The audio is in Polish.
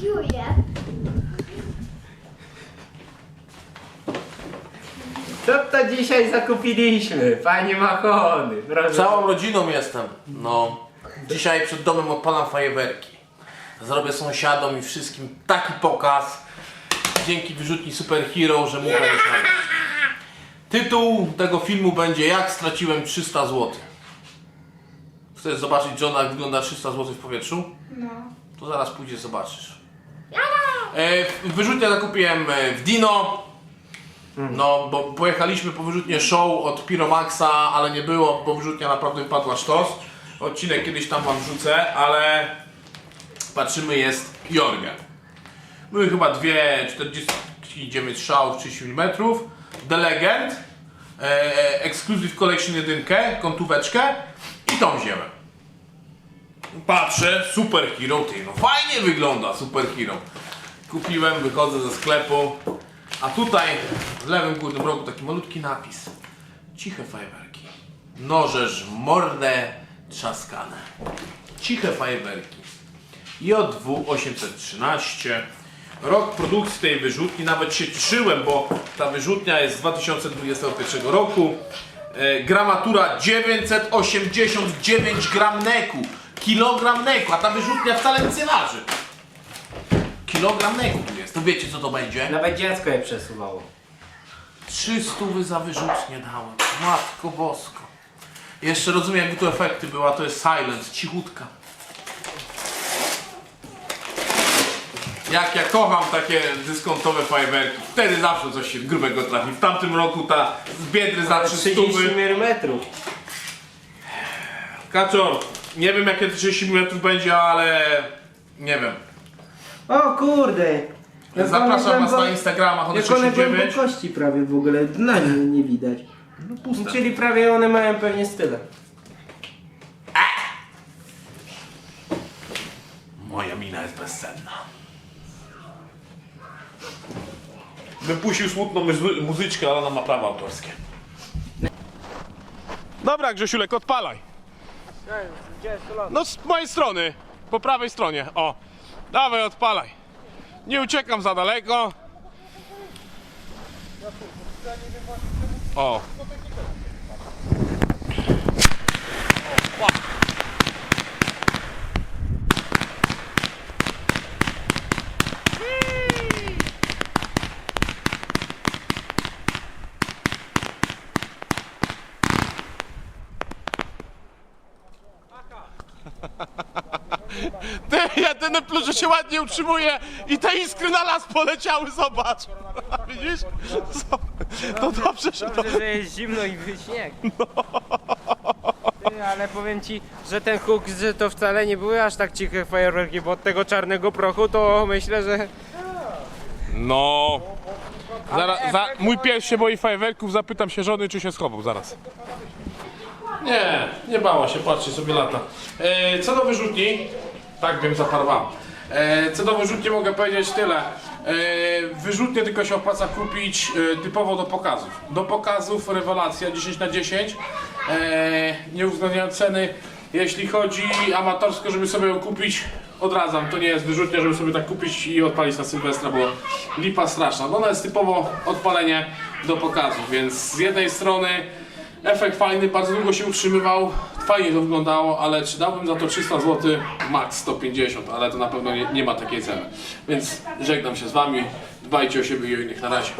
Czuję. Co to dzisiaj zakupiliśmy, panie Machony? Proszę. Całą rodziną jestem. No. Dzisiaj przed domem odpalam fajerwerki. Zrobię sąsiadom i wszystkim taki pokaz. Dzięki wyrzutni Superhero, że nie siada. Tytuł tego filmu będzie Jak straciłem 300 zł. Chcesz zobaczyć Johna jak wygląda 300 zł w powietrzu? No. To zaraz pójdziesz zobaczysz. E, wyrzutnie zakupiłem e, w Dino. No, bo pojechaliśmy po wyrzutnie show od Piromaxa, ale nie było, bo wyrzutnia naprawdę wypadła sztos. Odcinek kiedyś tam wam wrzucę, ale patrzymy jest Jorge. Były chyba dwie 49 strzałów 30 mm. The Legend, e, Exclusive Collection 1, kątóweczkę i tą wziąłem. Patrzę, Super Hero, ty, no fajnie wygląda Super Hero. Kupiłem, wychodzę ze sklepu, a tutaj w lewym górnym rogu taki malutki napis. Ciche fajerwerki. Nożeż w mordę trzaskane. Ciche fajerwerki. JW 813. Rok produkcji tej wyrzutni, nawet się cieszyłem, bo ta wyrzutnia jest z 2021 roku. E, gramatura 989 gram neku. Kilogram neku, a ta wyrzutnia wcale nic nie waży. Kilogram neku tu jest. To wiecie co to będzie? Nawet dziecko je przesuwało. 300 za wyrzutnie dałem. Matko bosko. Jeszcze rozumiem jakby tu efekty była, to jest silent, cichutka. Jak ja kocham takie dyskontowe fajerwerki, wtedy zawsze coś się grubego trafi. W tamtym roku ta z Biedry za 300 30 mm. Kaczor, nie wiem jakie 30 mm będzie, ale nie wiem. O kurde! Zapraszam was na Instagrama, Jak one 69. głębokości prawie w ogóle, dna nie, nie widać. No puste. Czyli prawie one mają pewnie style. Moja mina jest bezcenna. Bym puścił smutną muzy- muzyczkę, ale ona ma prawa autorskie. Dobra, Grzesiulek, odpalaj. No z mojej strony, po prawej stronie, o. Dawaj, odpalaj. Nie uciekam za daleko. O. Ty, jedyny plus, że się ładnie utrzymuje i te iskry na las poleciały, zobacz. Widzisz? No dobrze, że to... Dobrze, że jest zimno i śnieg. Ty, ale powiem ci, że ten huk, że to wcale nie były aż tak ciche fajerwerki, bo od tego czarnego prochu to myślę, że... No. Za, mój pies się boi fajerwerków, zapytam się żony, czy się schował zaraz. Nie, nie bała się, patrzcie sobie lata. E, co do wyrzutni, tak wiem, zaparowałem. E, co do wyrzutni mogę powiedzieć tyle. E, wyrzutnie tylko się opłaca kupić e, typowo do pokazów. Do pokazów rewelacja 10 na 10 e, nie uwzględniając ceny. Jeśli chodzi amatorsko, żeby sobie ją kupić, odradzam, to nie jest wyrzutnia, żeby sobie tak kupić i odpalić na Sylwestra, bo lipa straszna. No ona jest typowo odpalenie do pokazu, więc z jednej strony Efekt fajny, bardzo długo się utrzymywał, fajnie to wyglądało, ale czy dałbym za to 300 zł? Max 150, ale to na pewno nie, nie ma takiej ceny. Więc żegnam się z Wami, dbajcie o siebie i o innych na razie.